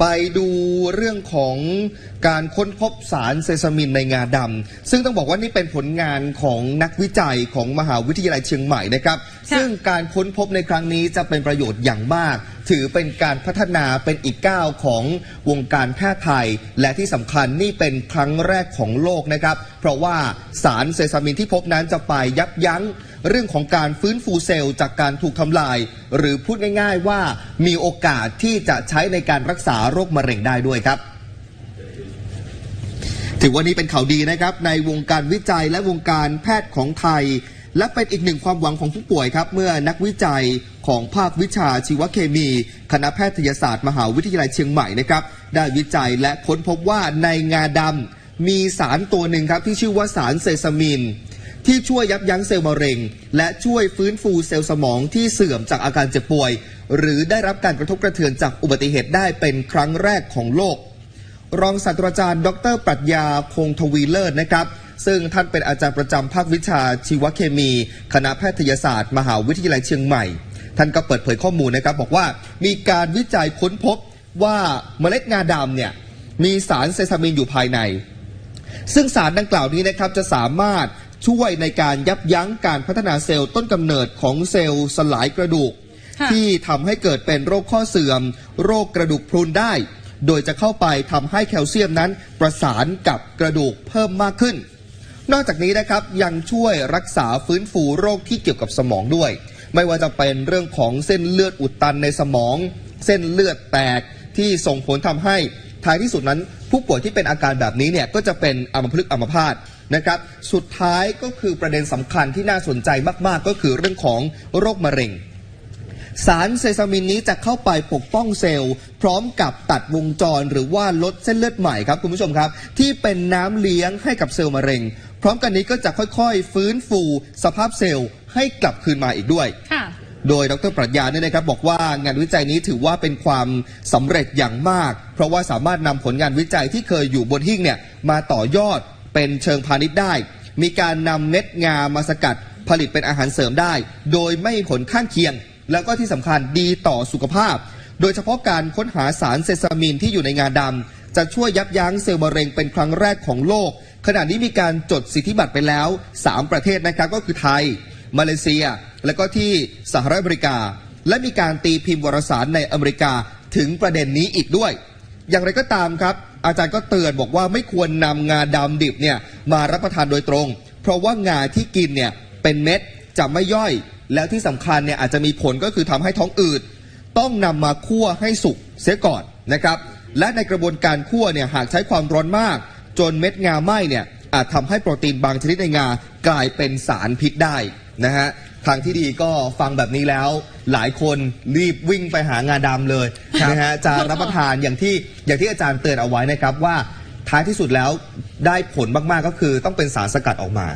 ไปดูเรื่องของการค้นพบสารเซซามินในงาดำซึ่งต้องบอกว่านี่เป็นผลงานของนักวิจัยของมหาวิทยาลัยเชียงใหม่นะครับค่ะซึ่งการค้นพบในครั้งนี้จะเป็นประโยชน์อย่างมาก ถือเป็นการพัฒนาเป็นอีกก้าวของวงการแพทย์ไทย และที่สำคัญนี่เป็นครั้งแรกของโลกนะครับ เพราะว่าสารเซซามินที่พบนั้นจะไปยับยั้งเรื่องของการฟื้นฟูเซลล์จากการถูกทำลาย หรือพูดง่าย ๆ ว่ามีโอกาสที่จะใช้ในการรักษาโรคมะเร็งได้ด้วยครับถือว่านี้เป็นข่าวดีนะครับ ในวงการวิจัยและวงการแพทย์ของไทย และเป็นอีกหนึ่งความหวังของผู้ป่วยครับ เมื่อนักวิจัยของภาควิชาชีวเคมี คณะแพทยศาสตร์มหาวิทยาลัยเชียงใหม่นะครับ ได้วิจัยและค้นพบว่าในงาดำมีสารตัวหนึ่งครับที่ชื่อว่าสารเซซามิน ที่ช่วยยับยั้งเซลล์มะเร็ง และช่วยฟื้นฟูเซลล์สมองที่เสื่อมจากอาการเจ็บป่วย หรือได้รับการกระทบกระเทือนจากอุบัติเหตุได้เป็นครั้งแรกของโลก รองศาสตราจารย์ ดรปรัชญาคงทวีเลิศนะครับซึ่งท่านเป็นอาจารย์ประจำภาควิชาชีวเคมี คณะแพทยศาสตร์ มหาวิทยาลัยเชียงใหม่ ท่านก็เปิดเผยข้อมูลนะครับ บอกว่ามีการวิจัยค้นพบว่าเมล็ดงาดำเนี่ยมีสารเซซามินอยู่ภายใน ซึ่งสารดังกล่าวนี้นะครับจะสามารถ ช่วยในการยับยั้งการพัฒนาเซลล์ต้นกำเนิดของเซลล์สลายกระดูกค่ะที่ทำให้เกิดเป็นโรคข้อเสื่อม โรคกระดูกพรุนได้ โดยจะเข้าไปทำให้แคลเซียมนั้น ประสานกับกระดูกเพิ่มมากขึ้น นอกจากนี้นะครับยังช่วยรักษาฟื้นฟูโรคที่เกี่ยวกับสมองด้วย ไม่ว่าจะเป็นเรื่องของเส้นเลือดอุดตันในสมอง เส้นเลือดแตกที่ส่งผลทำให้ท้ายที่สุดนั้น ผู้ป่วยที่เป็นอาการแบบนี้เนี่ยก็จะเป็นอัมพฤกษ์อัมพาต นะครับ สุดท้ายก็คือประเด็นสำคัญที่น่าสนใจมากๆ ก็คือเรื่องของโรคมะเร็ง สารเซซามินนี้จะเข้าไปปกป้องเซลล์ พร้อมกับตัดวงจรหรือว่าลดเส้นเลือดใหม่ครับคุณผู้ชมครับ ที่เป็นน้ำเลี้ยงให้กับเซลล์มะเร็ง พร้อมกันนี้ก็จะค่อยๆ ฟื้นฟู สภาพเซลล์ให้กลับคืนมาอีกด้วยค่ะโดยดรปรัชญาเนี่ยนะครับบอกว่างานวิจัยนี้ถือว่าเป็นความสำเร็จอย่างมาก เพราะว่าสามารถนำผลงานวิจัยที่เคยอยู่บนหิ้งเนี่ยมาต่อยอด เป็นเชิงพาณิชย์ได้ มีการนำเม็ดงามาสกัดผลิตเป็นอาหารเสริมได้ โดยไม่ผลข้างเคียง แล้วก็ที่สำคัญดีต่อสุขภาพ โดยเฉพาะการค้นหาสารเซซามินที่อยู่ในงาดำจะช่วยยับยั้งเซลล์มะเร็งเป็นครั้งแรกของโลก ขณะนี้มีการจดสิทธิบัตรไปแล้ว 3 ประเทศนะครับก็คือไทย มาเลเซีย และก็ที่สหรัฐอเมริกา และมีการตีพิมพ์วารสารในอเมริกาถึงประเด็นนี้อีกด้วย อย่างไรก็ตามครับอาจารย์ก็เตือนบอกว่าไม่ควรนำงาดำดิบเนี่ยมารับประทานโดยตรง เพราะว่างาที่กินเนี่ยเป็นเม็ดจะไม่ย่อย แล้วที่สำคัญเนี่ยอาจจะมีผลก็คือทำให้ท้องอืด ต้องนำมาคั่วให้สุกเสียก่อนนะครับ และในกระบวนการคั่วเนี่ยหากใช้ความร้อนมาก จนเม็ดงาไหม้เนี่ยอาจทำให้โปรตีนบางชนิดในงากลายเป็นสารพิษได้นะฮะ ทางที่ดีก็ฟังแบบนี้แล้ว หลายคนรีบวิ่งไปหางาดำเลยนะฮะจะรับประทานอย่างที่อย่างที่อาจารย์เตือนเอาไว้นะครับว่าท้ายที่สุดแล้วได้ผลมากๆก็คือต้องเป็นสารสกัดออกมา